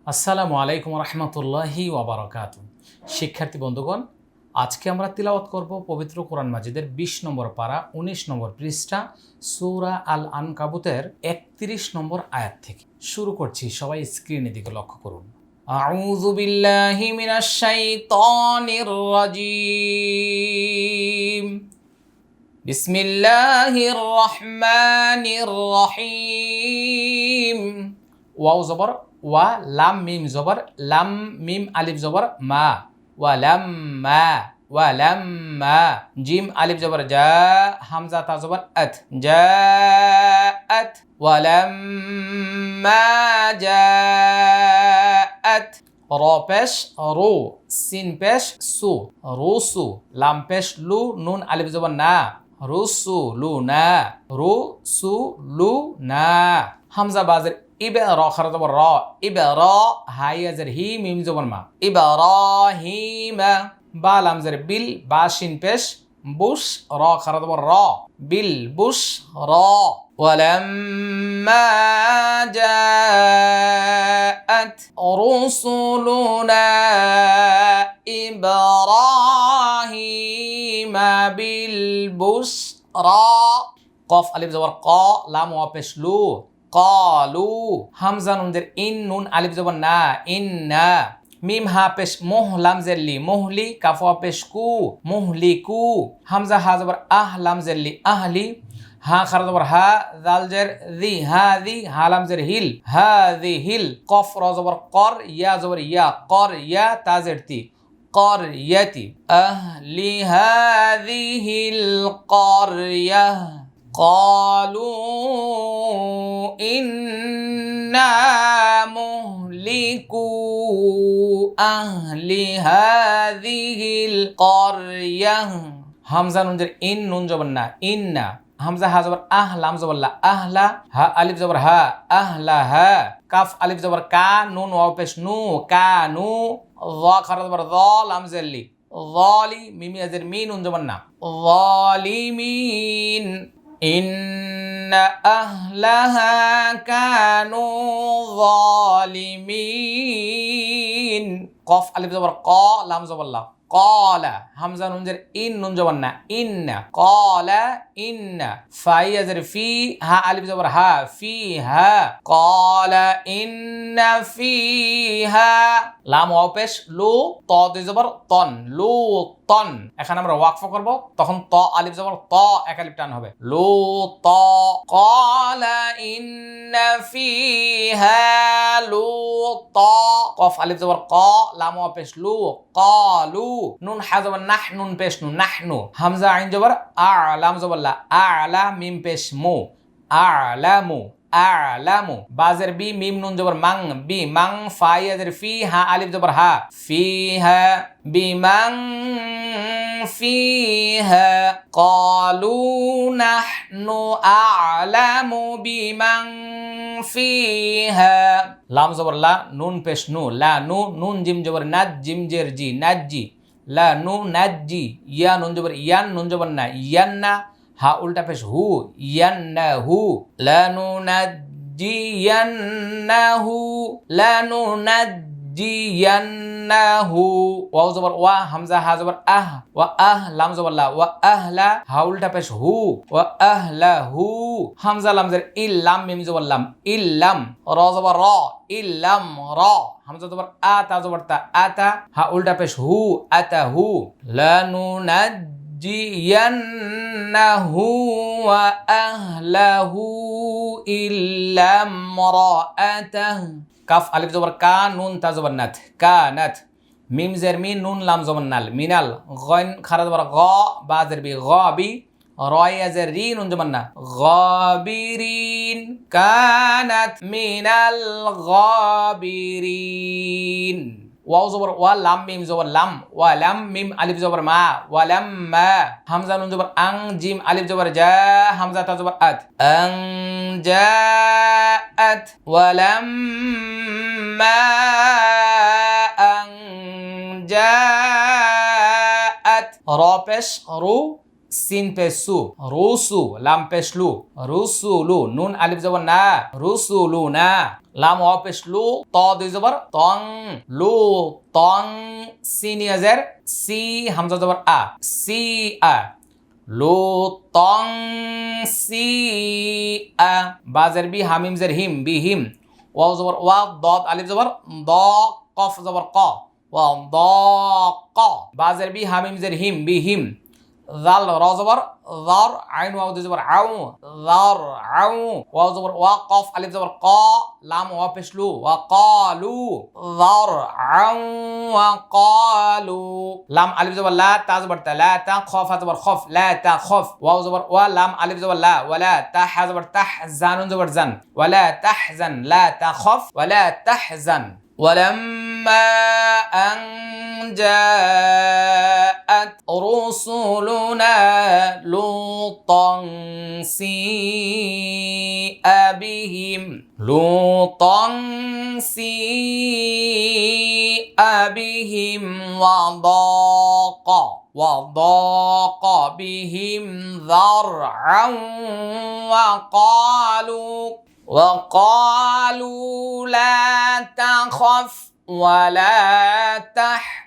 আসসালামু আলাইকুম রহমতুল্লাহি ওবরাকাত শিক্ষার্থী বন্ধুগণ আজকে আমরা তিলাওয়াত করব পবিত্র কোরআন মাজিদের বিশ নম্বর পারা ১৯ নম্বর পৃষ্ঠা সূরা আল আনকাবুতের একত্রিশ নম্বর আয়াত থেকে শুরু করছি সবাই স্ক্রিনের দিকে লক্ষ্য করুন أعوذ بالله من الشيطان الرجيم بسم الله الرحمن الرحيم ওয়াও জবর ওয়া লাম মিম জবর, লাম মিম আলিফ জবর, মা। ওয়া লাম মা, ওয়া লাম মা। জিম আলিফ জবর, জা। হামজা তা জবর, আত। জা, আত। ওয়া লাম মা, জা, আত। র পেশ, রো। সিন পেশ, সু। রুসু লাম পেশ, লু। নুন আলিফ জবর, না। রুসু লু, না। রুসু লু, না। হামজা বাজের إبرا خرج زبر إبرا هاي زر هي ميم زبر ما إبراهيم با لام زر بيل باشين بش بش را خرج زبر بيل بل را ولما جاءت رسلنا إبراهيم بالبشرى قف ألف زبر قا لام وبش لو قالوا হামজা নুনদের ইন নুন আলিফ জবর না ইন্না মিম হা পেশ মোহ লাম জেল্লি মোহলি কাফা পেশ কু মোহলি কু হামজা হা জবর আহ লাম জেল্লি আহলি হা খারা জবর হা জাল জের দি হা দি হা লাম জের হিল হা দি হিল কফ র জবর কর ইয়া জবর ইয়া কর ইয়া তাজের তি قرية أهل هذه القرية قالوا إنا مهلكو أهل هذه القرية হামজা নুন জের ইন নুন জবর না ইন্না হামজা হা জবর আহ লাম জবর লা আহলা হা আলিফ জবর হা আহলা হা কাফ আলিফ জবর কা নুন ওয়াও পেশ নু কা নু য খারা জবর য লাম জেল্লি ظالي মিমি আজের মিন নুন জবর না ظالمين إن أهلها كانوا ظالمين قف ألف زبر قا لام زبر لا قال همزة ننزر إن ننجبنا إن قال ইন্না ফাই আজের ফি হা আলিফ জবর হা ফি হা কলা ইন্না ফি হা লাম অপেশ লু ত জবর তন লু তন এখানে আমরা ওয়াকফ করব, তখন ত আলিফ জবর ত এক আলিফ টান হবে। লু ত কল ইন ফি হা লু ত, কফ আলিফ জবর ক লাম অপেশ লু কলু নুন হা নাহ নুন পেশ নুন নাহনু হামজা আইন জবর আ লাম জবর লা আলা আলা মিম পেশ মো আলামু আলামু বাজের বি, মিম নুন জবর মাং, বি মাং ফাইয়াজের ফি, হা আলিফ জবর হা। ফি হা, বি মাং, ফি হা। কালু নাহনু আলামু বি মাং, ফি হা। লাম জবর লা, নুন পেশ নু, লা নু, নুন জিম জবর নাজ জিম জের জি নাজ জি। লা নু নাজ জি, ইয়া নুন জবর ইয়ান, নুন জবর না, ইয়ান না। হা উল্টা পেশ হু ইয়ান্না হু লা নু নাজ্জিয়ান্নাহু লা নু নাজ্জিয়ান্নাহু ওয়াও জবর ওয়া, হামজা, হা জবর আহ, ওয়া আহ, লাম জবর লা, ওয়া আহলা, হা উল্টা পেশ হু, ওয়া আহলাহু। হামজা, লাম জের ইল্লাম মিম জবর লাম ইল্লাম র জবর র ইল্লাম র। হামজা জবর আ, তা জবর তা, আতা, হা উল্টা পেশ হু, আতাহু লা নু ওয়া আহলাহু ইল্লা ইমরাআতাহু কাফ আলিফ জবর কা নুন তা জবর নাথ কা নাথ মিম জের মিন নুন লাম জবর নাল মিনাল গন খারা জবর গ বা জের বি গ বি রয় আজের রি নুন জবর না গবিরিন কানাত মিনাল গবিরিন ওয়াও জবর, ওয়া লাম মিম জবর, লাম, ওয়া লাম মিম আলিফ জবর, মা, ওয়া লাম মা, হামজা নুন জবর, আং জিম আলিফ জবর, জা, হামজা তা জবর, আত, আং জাআত ওয়া লাম মা, আং জাআত র পেশ, রু সিন পেসু রুসু লাম পেশলু রুসুলু নুন আলিফ জবর না রুসুলু না লাম অ পেশলু ত দুই জবর তং লু তং সিনিয়াজের সি হামজা জবর আ সি আ লু তং সি আ বাজের বি হামিম জের হিম বি হিম ওয়াও জবর ওয়া দদ আলিফ জবর দ কফ জবর ক ওয়া দ ক বাজের বি হামিম জের হিম বি হিম ظل رازبر ظر عين واو زبر عو ظر عو واو زبر وقف ألف زبر قا لام واو بيش وقالوا ظر عو وقالوا لام ألف زبر لا تا زبر تا لا تا زبر خف لا تا واو زبر ولام ألف زبر لا ولا تح زبر تح زبر زن ولا تحزن لا تخف ولا تحزن ولما أن جاء جاءت رسلنا لوطا سيء بهم. لوطا سيء بهم وضاق وضاق بهم ذرعا وقالوا وقالوا لا تخف ولا تحزن.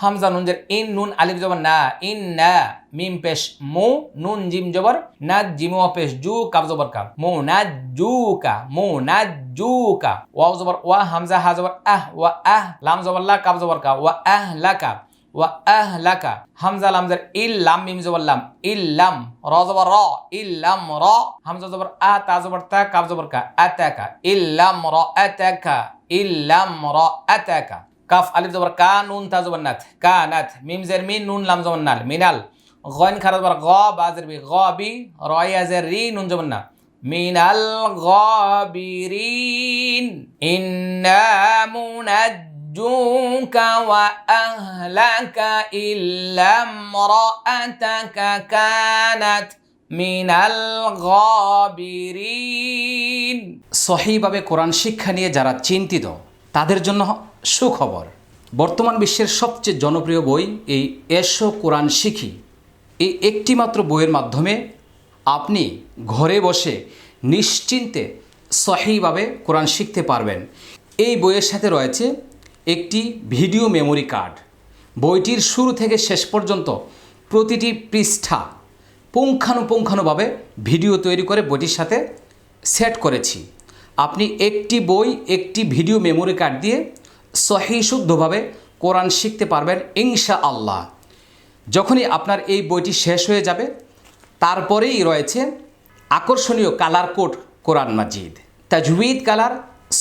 হামজা নুন জের ইন নুন আলিফ জবর না, ইন না, মিম পেশ মু, নুন জিম জবর, না জিমু পেশ জু কাব জবর কাব মু না জু কা, মু না জু কা। ওয়াও জবর ওয়া, হামজা হা জবর আহ, ওয়া আহ, লাম জবর লা কাব জবর কা। ওয়া আহ লাকা ওয়া আহ লা কা। হামজা লাম জের ইল, লাম মিম জবর লাম, ইল লাম, র জবর র, ইল লাম র। হামজা জবর আ, তা জবর তা কাব জবর কা আতাকা ইল লাম র আতাকা ইল লাম র আতাকা কাফ আলিফ জবর কা, নুন, তা জবর কা নাথ মিম, জের, মিন, নুন, লাম জবর নাল। মিনাল। গন খারা জবর গ, বা, জের, বি, গ, বি, রয়া জের, রি, নুন জবর না মিনাল গাবিরিন ইন্না মুনাজ্জুকা ওয়া আহলাকা ইল্লা ইমরাআতাকা কানাত। মিনাল গাবিরিন সহিভাবে কোরআন শিক্ষা নিয়ে যারা চিন্তিত তাদের জন্য সুখবর। বর্তমান বিশ্বের সবচেয়ে জনপ্রিয় বই এই এসো কোরআন শিখি। এই একটিমাত্র বইয়ের মাধ্যমে আপনি ঘরে বসে নিশ্চিন্তে সহিভাবে কোরআন শিখতে পারবেন। এই বইয়ের সাথে রয়েছে একটি ভিডিও মেমোরি কার্ড। বইটির শুরু থেকে শেষ পর্যন্ত প্রতিটি পৃষ্ঠা পুঙ্খানুপুঙ্খানুভাবে ভিডিও তৈরি করে বইটির সাথে সেট করেছি। আপনি একটি বই, একটি ভিডিও মেমোরি কার্ড দিয়ে সহি শুদ্ধভাবে কোরআন শিখতে পারবেন ইনশা আল্লাহ যখনই আপনার এই বইটি শেষ হয়ে যাবে, তারপরেই রয়েছে আকর্ষণীয় কালার কোড কোরআন মাজিদ। তাজউইদ কালার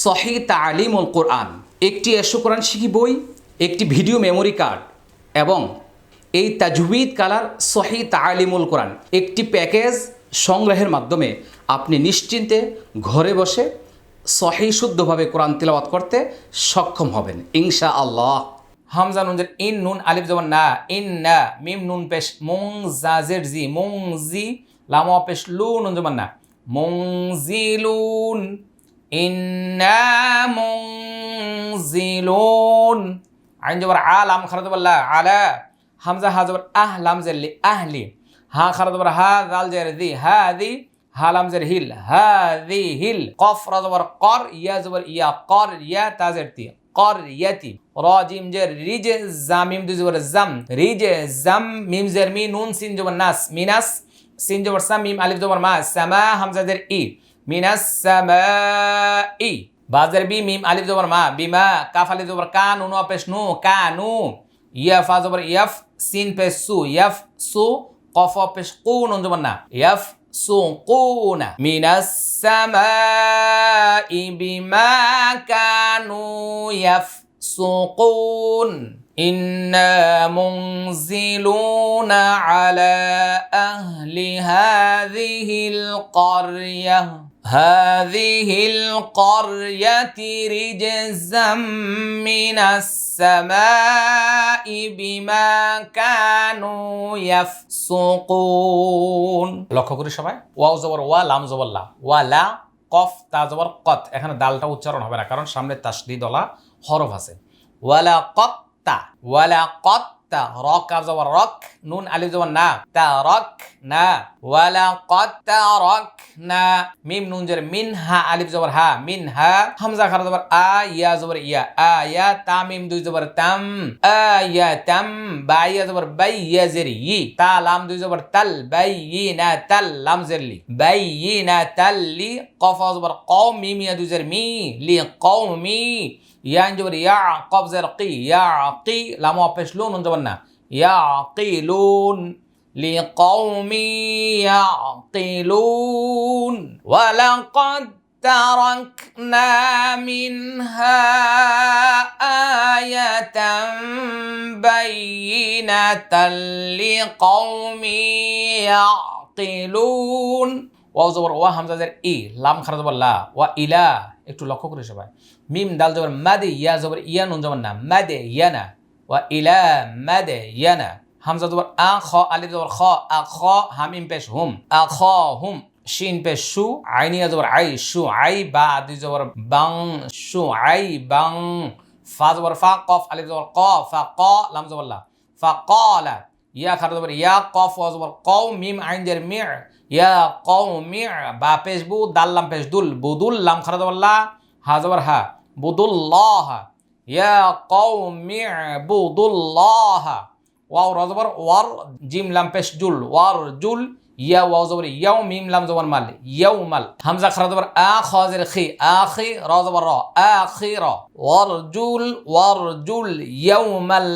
সহি তালিমুল কোরআন। একটি এসো কোরআন শিখি বই, একটি ভিডিও মেমোরি কার্ড এবং এই তাজউইদ কালার সহি তালিমুল কোরআন। একটি প্যাকেজ সংগ্রহের মাধ্যমে আপনি নিশ্চিন্তে ঘরে বসে সহি শুদ্ধভাবে কোরআন তিলাওয়াত করতে সক্ষম হবেন ইনশা আল্লাহ হামজা নুন জের ইন নুন আলিফ জবর না, ইন না, মিম নুন পেশ, মুং জাজের জি, মুং জি, লাম পেশ লু নুন জবর না, মুং জিলুন ইন্না মুং জিলুন আইন জবর আ, লাম খারা জবর লা আলা হামজা হা জবর আহ, লাম জের লি আহলি হা খারা জবর হা জাল জের দি হা দি হাল হালামজের হিল হা দি হিল কফ রাজবর কর ইয়া জবর ইয়া, কর ইয়া তাজের তিয়া কর ইয়াতি রাজিম জের, রিজে, জাম, মিম, দুই জবর জাম, রিজে, জাম, মিম, জের, মি, নুন, সিন, জবর নাস, মিনাস, সিন, জবর সাম, মিম, আলিফ, জবর মা, সামা, হামজা, জের, ই, মিনাস, সামা, ই বাজের বি, মিম, আলিফ, জবর মা বিমা কাফ, আলিফ, জবর কা নুন অপেশ, নু, কা, নু, ইয়াফ, আ, জবর ইয়াফ, সিন, পেশ, সু, ইয়াফ, সু, কফ, অপেশ, কু, নুন, জবর না, ইয়াফ يسقون من السماء بما كانوا يفسقون. إنا منزلون على أهل هذه القرية. هذه القرية رجزا من السماء بما كانوا يفسقون লক্ষ্য করি সবাই ওয়াও জবর ওয়া লাম জবর লা ওয়া লা কফ তা জবর কত এখানে দালটা উচ্চারণ হবে না কারণ সামনে তাসদিদলা হরফ আছে ওয়ালা কত্তা ওয়ালা কত তা রক কাব জবর রক, নুন আলিফ জবর না তা রক না ওয়ালা কত তা রক না মিম নুন জের মিন হা আলিফ জবর হা মিন হা হামজা খারা জবর আ, ইয়া জবর ইয়া, আ, ইয়া তা মিম দুই জবর তাম, আ, ইয়া তাম, বা, ইয়া জবর বাই ইয়া জের ই, তা, লাম দুই জবর তাল বাই ই না তাল, লাম জের লি বাই ই না তাল লি, কফ জবর কও, মিম, ইয়া দুই জের মি, লি কওমি ইয়া জবর ইয়া কফ জের কি ইয়া কি লাম অপেশ লুন জবর না يعقلون لقوم يعقلون ولقد تركنا منها آية بينة لقوم يعقلون ওয়াও জবর ওয়া হামজা জের ই লাম খারা জবর লা ওয়া ইলা একটু লক্ষ্য করে সবাই মিম, দাল জবর, মাদে, ইয়া জবর, ইয়া, নুন জবর না, মাদে, ইয়ানা, ওয়া ইলা মাদে, ইয়ানা, হামজা জবর, আ, খ, আলিফ জবর, খ, আ, খ, হামিম পেশ হুম, আ, খ, হুম, শিন পেশ শু আইনিয়া জবর, আই শু আই, বা, আদি জবর, বাং শু আই, বাং, ফা জবর, ফা, কফ, আলিফ জবর, ক, ফা, ক, লাম জবর, লা, ফা কলা ইয়া খারা জবর, ইয়া, কফ, ওয়া জবর, কও, মিম, আইন জের মির ইয়া, কও মির বা, পেশ, বু, দাল, লাম, পেশ, দুল বুদুল লাম খারা জবর, লা হা জবর হা বুদুল্লাহ ইয়া কওমি ইবুদুল্লাহ ওয়াও র জবর ওয়ার জিম লাম পেশ জুল ওয়ার জুল ইয়া ওয়াও জবর ইয়াও মিম লাম জবর মাল ইয়াও মাল হামজা খারা জবর আ খাজির খি আখি র জবর র আখির ওয়ার জুল ওয়ার জুল ইয়াউমাল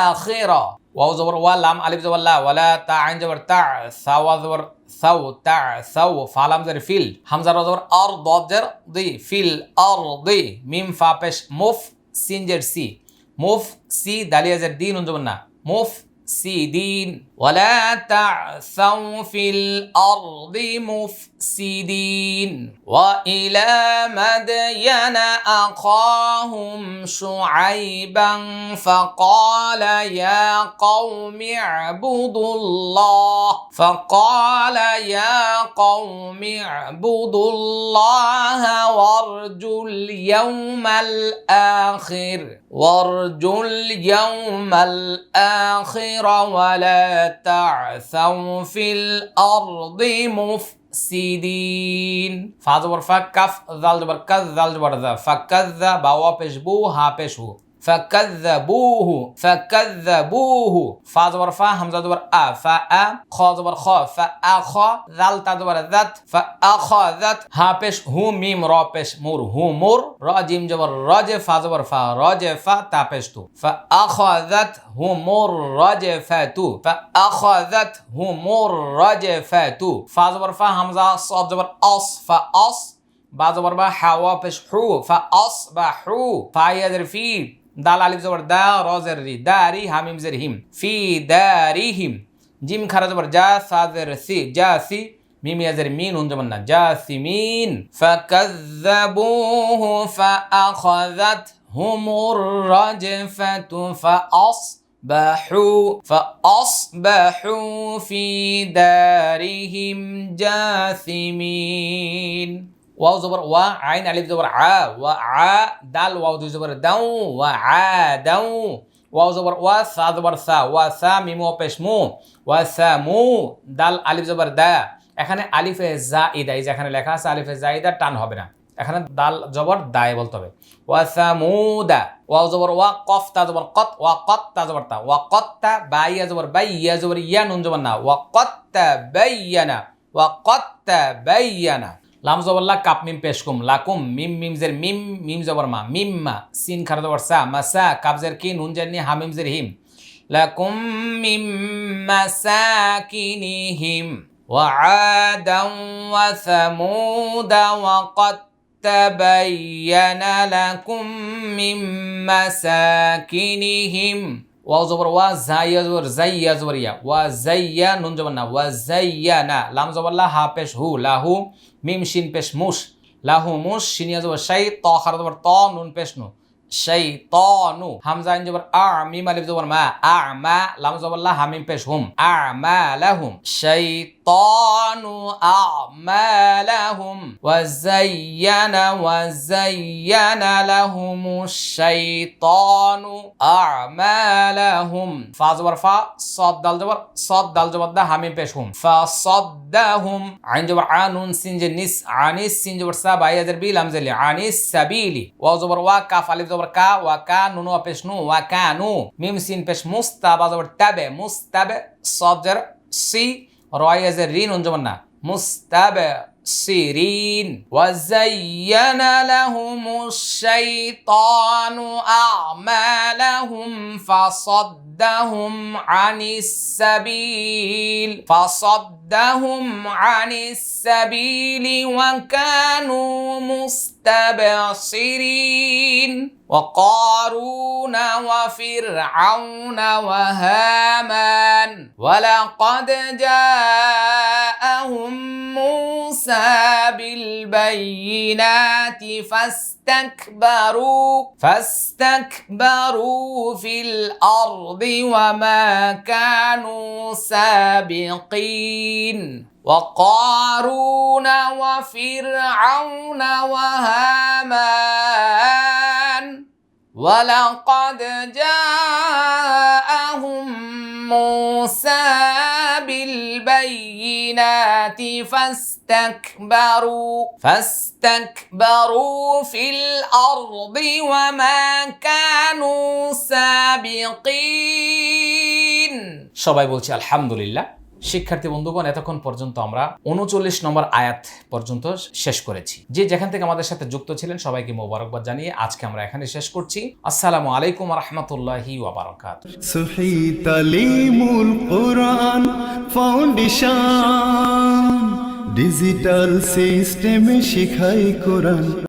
আখির ওয়াও জবর, ওয়া লাম আলিফ জবর, লা, ওয়ালা তা আইন জবর, তা সাওয়া জবর সাউ তা সাউ ফালাম জের, ফিল। হামজা র জবর, আর দদ জের, দি, ফিল, আর, দি, মিম, ফা, পেশ, মুফ, সিন জের, সি। মুফ, সি, দালিয়া জের, দিন, উন জবর না। মুফ, সি, দিন ولا تعثوا في الأرض مفسدين. وإلى مدين أخاهم شعيبا فقال يا قوم اعبدوا الله. فقال يا قوم اعبدوا الله وارجوا اليوم الآخر. وارجوا اليوم الآخر ولا تعثوا في الأرض مفسدين. فاضور فكف ذلد كف ذلد زبر كذ ذال زبر ذا بو ها بيش فكذبوه فكذبوه. فا زبر فا همزة زبر أ. فأ خا زبر خا. فأخا ذال تا زبر ذات فأخذت ها پیش هو ميم را پیش مور. هو مور. را جيم جبر راج فا زبر فا راج فا تا پیش تو. فأخذت هو مور راج فاتو فأخذت هو مور راج فاتو فا زبر فا همزة صاد زبر أص فأص زبر با حوا پیش حو. فا يدر في দাল আলিফ জবর দা রজের রি দারি হামিম জের হিম। ফি দারিহিম জিম খারা জবর জা সাজের সি জা সি। মিম ইয়াজের মিন উন জবর না জা সি, মিন। ফাকাযযাবুহু ফাআখাযাতহুমুর রাজফাতু ফাআসবাহু ফাআসবাহু ফি দারিহিম জাসিমিন ওয়াও জবর, ওয়া আইন আলিফ জবর, আ, ওয়া আ, দাল, ওয়াও দুই জবর, দাউ, ওয়া আ, দাউ। ওয়াও জবর, ওয়া সা জবর, সা, ওয়া সা, মিমু পেশ মু, ওয়া সা মু, দাল, আলিফ জবর, দা। এখানে আলিফে জাইদা, এই যে এখানে লেখা আছে আলিফে জাইদা, টান হবে না। এখানে দাল জবর, দায় বলতে হবে। ওয়া সামুদা ওয়া জবর, ওয়া কফ, তা জবর, কত, ওয়া কত, তা জবর, তা। ওয়া কত, তা বাইয়া জবর বাই ইয়া জবর, ইয়া নুন জবর না। ওয়া কত বাইয়ানা ওয়া কত, তা বাইয়ানা লাম জবল্লা কাপ মিম পেশকুম লাকুম মিম মিমজের মিম মিম জবর মা মিম মা সিন খারা জবর সা মাসা কাবজের কি নুন জানি হা মিমজের হিম লাকুম মিম মাসাকিনিহিম وعادا وثمود وقد تبين لكم من مساكنهم ওয়াও জবর ওয়া জাইয়া জবর জাইয়া জবর ইয়া ওয়া জাইয়া নুন জবর না ওয়া জাইয়া না লাম জবর লা হা পেশ হু লাহু মিম শিন পেশ মুস লাহু মুস শিনিয়া জবর শাই, ত খারা ত, নুন পেশ নু, শাই ত নু, হামজা ইন জবর আ, মিম আলিফ জবর মা, আ, মা, লাম জবর লা, হামিম পেশ হুম, আ, মা লাহুম শাই الشيطان أعمالهم وزين وزين لهم الشيطان أعمالهم فا زبر فا صاد دال جبر صاد دال جبر ده همين بيشهم فصدهم عن جبر عنون سنج نس عن سنج جبر سا باي زر بي لام زلي عن السبيل واو زبر وا كاف الف زبر كا وكا نونو بيش نو وكانوا ميم سين بيش مستبا زبر تبع مستبع صدر سي راي زر رين انجمنا مستبع سيرين وزين لهم الشيطان أعمالهم فصدهم عن السبيل فصدهم عن السبيل وكانوا مستبصرين وقارون وفرعون وهامان ولقد جاءهم موسى بالبينات فاستكبروا فاستكبروا في الأرض وما كانوا سابقين وقارون وفرعون وهامان ولقد جاءهم موسى بالبينات فاستكبروا فاستكبروا في الأرض وما كانوا سابقين সবাই বলছি আলহামদুলিল্লাহ শিক্ষার্থী বন্ধুগণ, এতক্ষণ পর্যন্ত আমরা উনচল্লিশ নম্বর আয়াত পর্যন্ত শেষ করেছি। যে যেখান থেকে আমাদের সাথে যুক্ত ছিলেন, সবাইকে মোবারকবাদ জানিয়ে আজকে আমরা এখানে শেষ করছি। আসসালামু আলাইকুম রহমতুল্লাহি ওয়াবারাকাত ফাউন্ডেশন, ডিজিটাল সিস্টেমে শিখাই কোরআন।